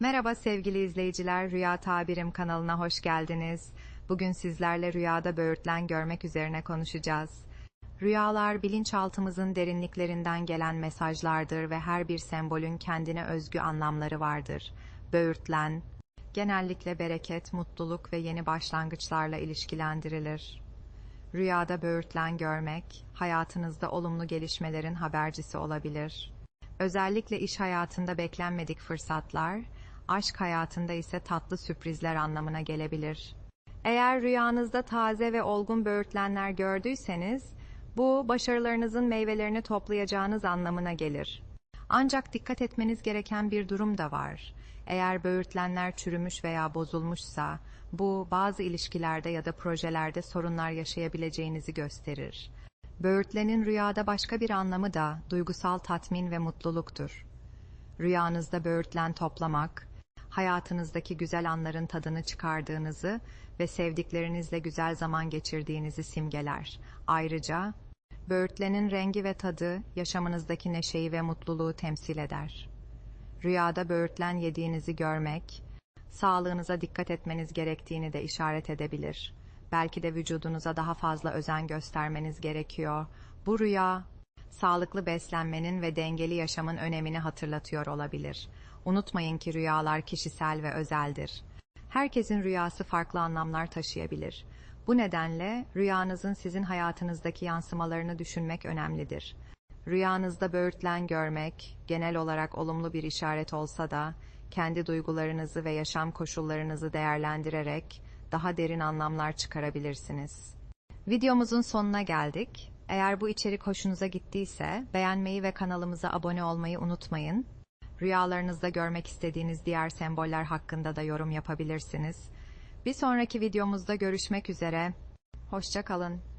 Merhaba sevgili izleyiciler, Rüya Tabirim kanalına hoş geldiniz. Bugün sizlerle rüyada böğürtlen görmek üzerine konuşacağız. Rüyalar bilinçaltımızın derinliklerinden gelen mesajlardır ve her bir sembolün kendine özgü anlamları vardır. Böğürtlen, genellikle bereket, mutluluk ve yeni başlangıçlarla ilişkilendirilir. Rüyada böğürtlen görmek, hayatınızda olumlu gelişmelerin habercisi olabilir. Özellikle iş hayatında beklenmedik fırsatlar, aşk hayatında ise tatlı sürprizler anlamına gelebilir. Eğer rüyanızda taze ve olgun böğürtlenler gördüyseniz, bu başarılarınızın meyvelerini toplayacağınız anlamına gelir. Ancak dikkat etmeniz gereken bir durum da var. Eğer böğürtlenler çürümüş veya bozulmuşsa, bu bazı ilişkilerde ya da projelerde sorunlar yaşayabileceğinizi gösterir. Böğürtlenin rüyada başka bir anlamı da duygusal tatmin ve mutluluktur. Rüyanızda böğürtlen toplamak, hayatınızdaki güzel anların tadını çıkardığınızı ve sevdiklerinizle güzel zaman geçirdiğinizi simgeler. Ayrıca, böğürtlenin rengi ve tadı yaşamınızdaki neşeyi ve mutluluğu temsil eder. Rüyada böğürtlen yediğinizi görmek, sağlığınıza dikkat etmeniz gerektiğini de işaret edebilir. Belki de vücudunuza daha fazla özen göstermeniz gerekiyor. Bu rüya, sağlıklı beslenmenin ve dengeli yaşamın önemini hatırlatıyor olabilir. Unutmayın ki rüyalar kişisel ve özeldir. Herkesin rüyası farklı anlamlar taşıyabilir. Bu nedenle rüyanızın sizin hayatınızdaki yansımalarını düşünmek önemlidir. Rüyanızda böğürtlen görmek, genel olarak olumlu bir işaret olsa da, kendi duygularınızı ve yaşam koşullarınızı değerlendirerek daha derin anlamlar çıkarabilirsiniz. Videomuzun sonuna geldik. Eğer bu içerik hoşunuza gittiyse beğenmeyi ve kanalımıza abone olmayı unutmayın. Rüyalarınızda görmek istediğiniz diğer semboller hakkında da yorum yapabilirsiniz. Bir sonraki videomuzda görüşmek üzere. Hoşça kalın.